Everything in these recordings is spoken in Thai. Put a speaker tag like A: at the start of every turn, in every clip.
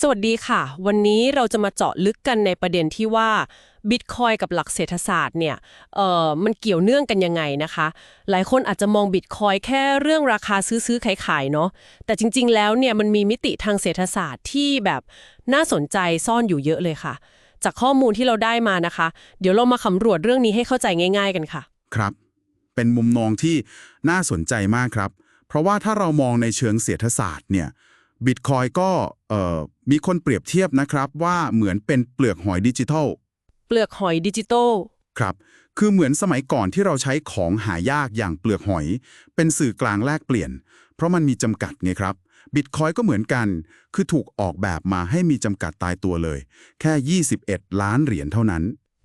A: สวัสดีค่ะ วันนี้เราจะมาเจาะลึกกันในประเด็นที่ว่าบิตคอยกับหลักเศรษฐศาสตร์เนี่ยเอ่อมันเกี่ยวเนื่องกันยังไงนะคะ หลายคนอาจจะมองบิตคอยแค่เรื่องราคาซื้อๆขายๆเนาะแต่จริง ๆ แล้วเนี่ยมันมีมิติทางเศรษฐศาสตร์ที่แบบน่าสนใจซ่อนอยู่เยอะเลยค่ะ จากข้อมูลที่เราได้มานะคะ เดี๋ยวเรามาสำรวจเรื่องนี้ให้เข้าใจง่าย ๆ กันค่ะ
B: ครับ เป็นมุมมองที่น่าสนใจมากครับ เพราะว่าถ้าเรามองในเชิงเศรษฐศาสตร์เนี่ย บิตคอยก็เอ่อมีคนเปรียบเทียบนะครับว่าเหมือนเป็นเปลือกหอยดิจิทัล
A: เปลือกหอยดิจิตอล
B: ครับ คือเหมือนสมัยก่อนที่เราใช้ของหายากอย่างเปลือกหอย เป็นสื่อกลางแลกเปลี่ยน เพราะมันมีจำกัดไงครับบิตคอยก็เหมือนกัน คือถูกออกแบบมาให้มีจำกัดตายตัวเลย แค่ 21 ล้านเหรียญเท่านั้น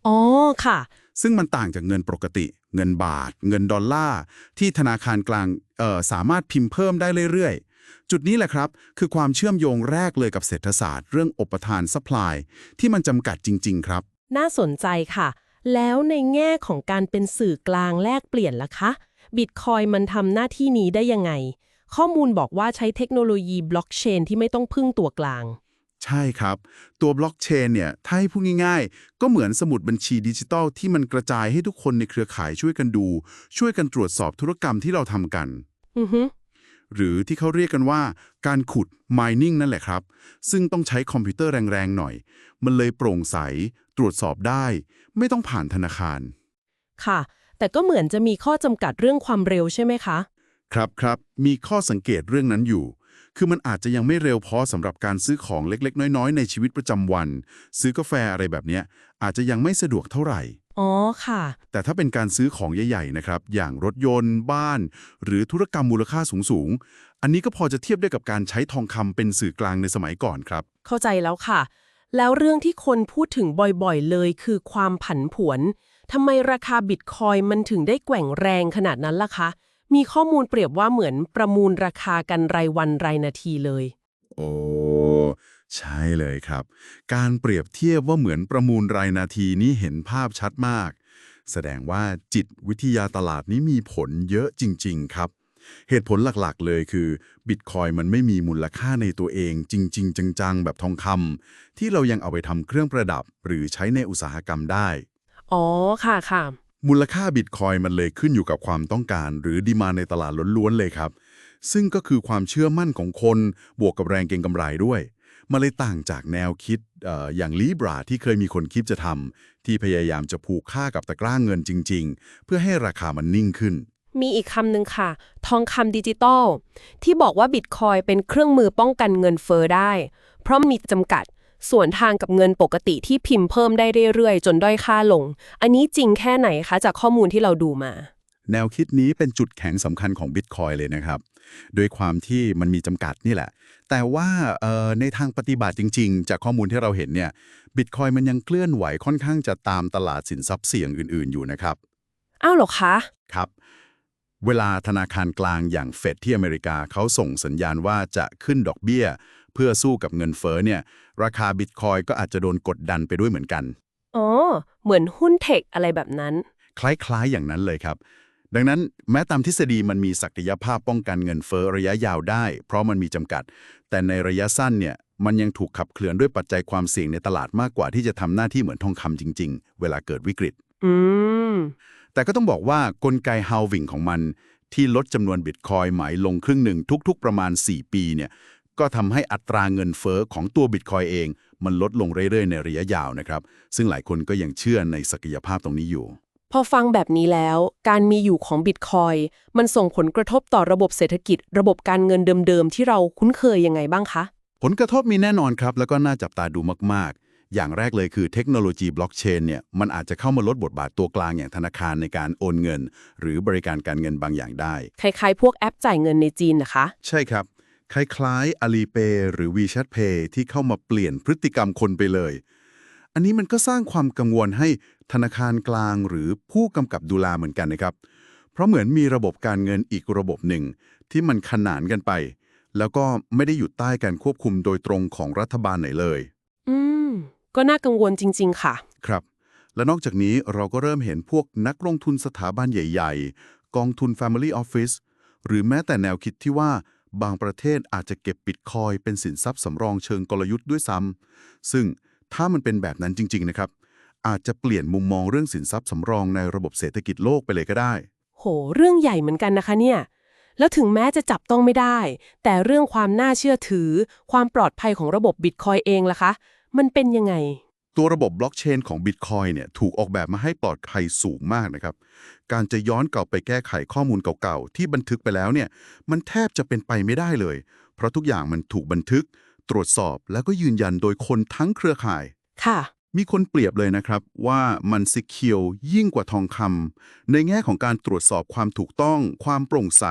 A: อ๋อ ค่ะ
B: ซึ่งมันต่างจากเงินปกติ เงินบาท เงินดอลลาร์ ที่ธนาคารกลางเอ่อสามารถพิมพ์เพิ่มได้เรื่อยๆ จุดนี้แหละครับ คือความเชื่อมโยงแรกเลยกับเศรษฐศาสตร์ เรื่องอุปทาน supply ที่มันจำกัดจริง ๆ ครับ
A: น่าสนใจค่ะ แล้วในแง่ของการเป็นสื่อกลางแลกเปลี่ยนล่ะคะบิตคอยมันทำหน้าที่นี้ได้ยังไง ข้อมูลบอกว่าใช้เทคโนโลยีบล็อกเชนที่ไม่ต้องพึ่งตัวกลาง
B: ใช่ครับ ตัวบล็อกเชนเนี่ย ถ้าให้พูดง่ายๆ ก็เหมือนสมุดบัญชีดิจิตอลที่มันกระจายให้ทุกคนในเครือข่ายช่วยกันดู ช่วยกันตรวจสอบธุรกรรมที่เราทำกัน
A: อือฮึ
B: หรือที่เขาเรียกกันว่าการขุด mining นั่นแหละครับ ซึ่งต้องใช้คอมพิวเตอร์แรงๆหน่อย มันเลยโปร่งใส ตรวจสอบได้ ไม่ต้องผ่านธนาคาร
A: ค่ะ แต่ก็เหมือนจะมีข้อจำกัดเรื่องความเร็วใช่ไหมคะ
B: ครับครับมีข้อสังเกตเรื่องนั้นอยู่ คือมันอาจจะยังไม่เร็วพอสำหรับการซื้อของเล็กๆ น้อยๆ ในชีวิตประจำวัน ซื้อกาแฟอะไรแบบเนี้ยอาจจะยังไม่สะดวกเท่าไหร่
A: อ๋อค่ะ
B: แต่ถ้าเป็นการซื้อของใหญ่ๆนะครับ อย่างรถยนต์บ้าน หรือธุรกรรมมูลค่าสูงๆ อันนี้ก็พอจะเทียบได้กับการใช้ทองคำเป็นสื่อกลางในสมัยก่อนครับ
A: เข้าใจแล้วค่ะ แล้วเรื่องที่คนพูดถึงบ่อยๆ เลยคือความผันผวนทำไมราคาบิตคอยมันถึงได้แกว่งแรงขนาดนั้นล่ะคะ มีข้อมูลเปรียบว่าเหมือนประมูลราคากันรายวันรายนาทีเลย
B: โอ้ ใช่เลยครับ การเปรียบเทียบว่าเหมือนประมูลรายนาทีนี้เห็นภาพชัดมาก แสดงว่าจิตวิทยาตลาดนี้มีผลเยอะจริง ๆ ครับ เหตุผลหลักๆ เลยคือบิตคอยมันไม่มีมูลค่าในตัวเอง จริง ๆ จัง ๆ แบบทองคำที่เรายังเอาไปทำเครื่องประดับ หรือใช้ในอุตสาหกรรมได้
A: อ๋อค่ะค่ะ
B: มูลค่าบิตคอยมันเลยขึ้นอยู่กับความต้องการ หรือดีมาในตลาดล้วนๆเลยครับ ซึ่งก็คือความเชื่อมั่นของคนบวกกับแรงเก็งกำไรด้วย มันเลยต่างจากแนวคิดออย่างลีบราที่เคยมีคนคิดจะทำที่พยายามจะผูกค่ากับตะกร้าเงินจริง ๆ เพื่อให้ราคามันนิ่งขึ้น
A: มีอีกคำหนึ่งค่ะ ทองคำดิจิตอลที่บอกว่าบิตคอยเป็นเครื่องมือป้องกันเงินเฟอ้อได้ เพราะมีจำกัดส่วนทางกับเงินปกติที่พิมพ์เพิ่มได้เรื่อยๆ จนด้อยค่าลง อันนี้จริงแค่ไหนคะจากข้อมูลที่เราดูมา
B: แนวคิดนี้เป็นจุดแข็งสำคัญของบิตคอยเลยนะครับ โดยความที่มันมีจำกัดนี่แหละ แต่ว่าเอ่อในทางปฏิบัติจริง ๆ จากข้อมูลที่เราเห็นเนี่ยบิตคอยมันยังเคลื่อนไหวค่อนข้างจะตามตลาดสินทรัพย์เสี่ยงอื่น ๆ อยู่นะครับ
A: อ้าวเหรอคะ
B: ครับ เวลาธนาคารกลางอย่างเฟดที่อเมริกาเขาส่งสัญญาณว่าจะขึ้นดอกเบี้ย เพื่อสู้กับเงินเฟ้อเนี่ย ราคาบิตคอยก็อาจจะโดนกดดันไปด้วยเหมือนกัน
A: อ๋อ เหมือนหุ้นเทคอะไรแบบนั้น
B: คล้ายๆอย่างนั้นเลยครับ ดังนั้นแม้ตามทฤษฎีมันมีศักยภาพป้องกันเงินเฟ้อระยะยาวได้ เพราะมันมีจำกัด แต่ในระยะสั้นเนี่ยมันยังถูกขับเคลื่อนด้วยปัจจัยความเสี่ยงในตลาดมากกว่าที่จะทำหน้าที่เหมือนทองคำจริง ๆ เวลาเกิดวิกฤต
A: อืม
B: แต่ก็ต้องบอกว่ากลไก halving ของมัน ที่ลดจำนวนบิตคอยน์ไหมลงครึ่งหนึ่งทุก ๆ ประมาณ 4 ปีเนี่ยก็ทำให้อัตราเงินเฟ้อของตัวบิตคอยน์เอง มันลดลงเรื่อยๆ ในระยะยาวนะครับ ซึ่งหลายคนก็ยังเชื่อในศักยภาพตรงนี้อยู่
A: พอฟังแบบนี้แล้ว การมีอยู่ของบิตคอยมันส่งผลกระทบต่อระบบเศรษฐกิจ ระบบการเงินเดิมๆ ที่เราคุ้นเคยยังไงบ้างคะ
B: ผลกระทบมีแน่นอนครับ แล้วก็น่าจับตาดูมากๆ อย่างแรกเลยคือเทคโนโลยีบล็อกเชนเนี่ยมันอาจจะเข้ามาลดบทบาทตัวกลางอย่างธนาคารในการโอนเงิน หรือบริการการเงินบางอย่างได้
A: คล้ายๆ พวกแอปจ่ายเงินในจีนนะคะ
B: ใช่ครับ คล้ายๆ Alipay หรือ WeChat Pay ที่เข้ามาเปลี่ยนพฤติกรรมคนไปเลย อันนี้มันก็สร้างความกังวลให้ธนาคารกลางหรือผู้กำกับดูแลเหมือนกันนะครับ เพราะเหมือนมีระบบการเงินอีกระบบหนึ่ง ที่มันขนานกันไป แล้วก็ไม่ได้อยู่ใต้การควบคุมโดยตรงของรัฐบาลไหนเลย
A: อืม ก็น่ากังวลจริง ๆ ค่ะ
B: ครับ และนอกจากนี้เราก็เริ่มเห็นพวกนักลงทุนสถาบันใหญ่ ๆ กองทุน Family Office หรือแม้แต่แนวคิดที่ว่าบางประเทศอาจจะเก็บบิตคอยเป็นสินทรัพย์สำรองเชิงกลยุทธ์ด้วยซ้ำซึ่ง ถ้ามันเป็นแบบนั้นจริง ๆ นะครับ อาจจะเปลี่ยนมุมมองเรื่องสินทรัพย์สำรองในระบบเศรษฐกิจโลกไปเลยก็ได้
A: โห เรื่องใหญ่เหมือนกันนะคะเนี่ย แล้วถึงแม้จะจับต้องไม่ได้ แต่เรื่องความน่าเชื่อถือ ความปลอดภัยของระบบบิตคอยเองล่ะคะ มันเป็นยังไง
B: ตัวระบบบล็อกเชนของ Bitcoin เนี่ยถูกออกแบบมาให้ปลอดภัยสูงมากนะครับ การจะย้อนกลับไปแก้ไขข้อมูลเก่าๆ ที่บันทึกไปแล้วเนี่ย มันแทบจะเป็นไปไม่ได้เลย เพราะทุกอย่างมันถูกบันทึก ตรวจสอบแล้วก็ยืนยันโดยคนทั้งเครือข่าย
A: ค่ะ
B: มีคนเปรียบเลยนะครับว่ามันซิเคียวยิ่งกว่าทองคำในแง่ของการตรวจสอบความถูกต้อง ความโปร่งใส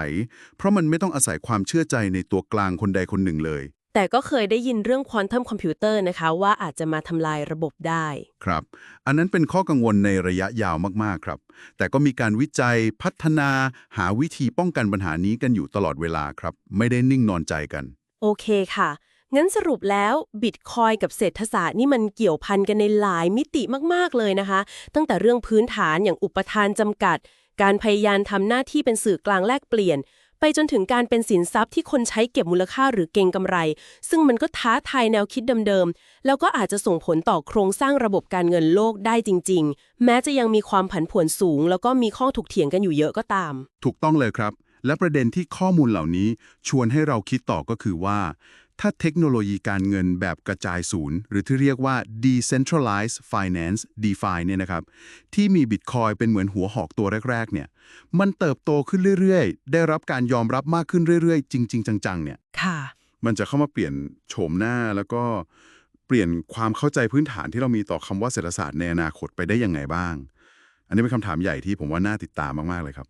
B: เพราะมันไม่ต้องอาศัยความเชื่อใจในตัวกลางคนใดคนหนึ่งเลย
A: แต่ก็เคยได้ยินเรื่องควอนตัมคอมพิวเตอร์นะคะ ว่าอาจจะมาทำลายระบบได้
B: ครับ อันนั้นเป็นข้อกังวลในระยะยาวมาก ๆ ครับ แต่ก็มีการวิจัยพัฒนาหาวิธีป้องกันปัญหานี้กันอยู่ตลอดเวลาครับ ไม่ได้นิ่งนอนใจกัน
A: โอเคค่ะ งั้นสรุปแล้วบิตคอยกับเศรษฐศาสตร์นี่มันเกี่ยวพันกันในหลายมิติมากๆเลยนะคะ ตั้งแต่เรื่องพื้นฐานอย่างอุปทานจำกัด การพยายามทำหน้าที่เป็นสื่อกลางแลกเปลี่ยน ไปจนถึงการเป็นสินทรัพย์ที่คนใช้เก็บมูลค่าหรือเก็งกำไร ซึ่งมันก็ท้าทายแนวคิดเดิมๆ แล้วก็อาจจะส่งผลต่อโครงสร้างระบบการเงินโลกได้จริง ๆ แม้จะยังมีความผันผวนสูง แล้วก็มีข้อถกเถียงกันอยู่เยอะก็ตาม
B: ถูกต้องเลยครับ และประเด็นที่ข้อมูลเหล่านี้ชวนให้เราคิดต่อก็คือว่า ถ้าเทคโนโลยีการเงินแบบกระจายศูนย์ หรือที่เรียกว่า decentralized finance DeFi เนี่ยนะครับ ที่มี Bitcoin เป็นเหมือนหัวหอกตัวแรก ๆ เนี่ย มันเติบโตขึ้นเรื่อย ๆ ได้รับการยอมรับมากขึ้นเรื่อย ๆ จริง ๆ จัง ๆ เนี่ย
A: ค่ะ
B: มันจะเข้ามาเปลี่ยนโฉมหน้าแล้วก็เปลี่ยนความเข้าใจพื้นฐานที่เรามีต่อคำว่าเศรษฐศาสตร์ในอนาคตไปได้ยังไงบ้าง อันนี้เป็นคำถามใหญ่ที่ผมว่าน่าติดตามมากๆเลยครับ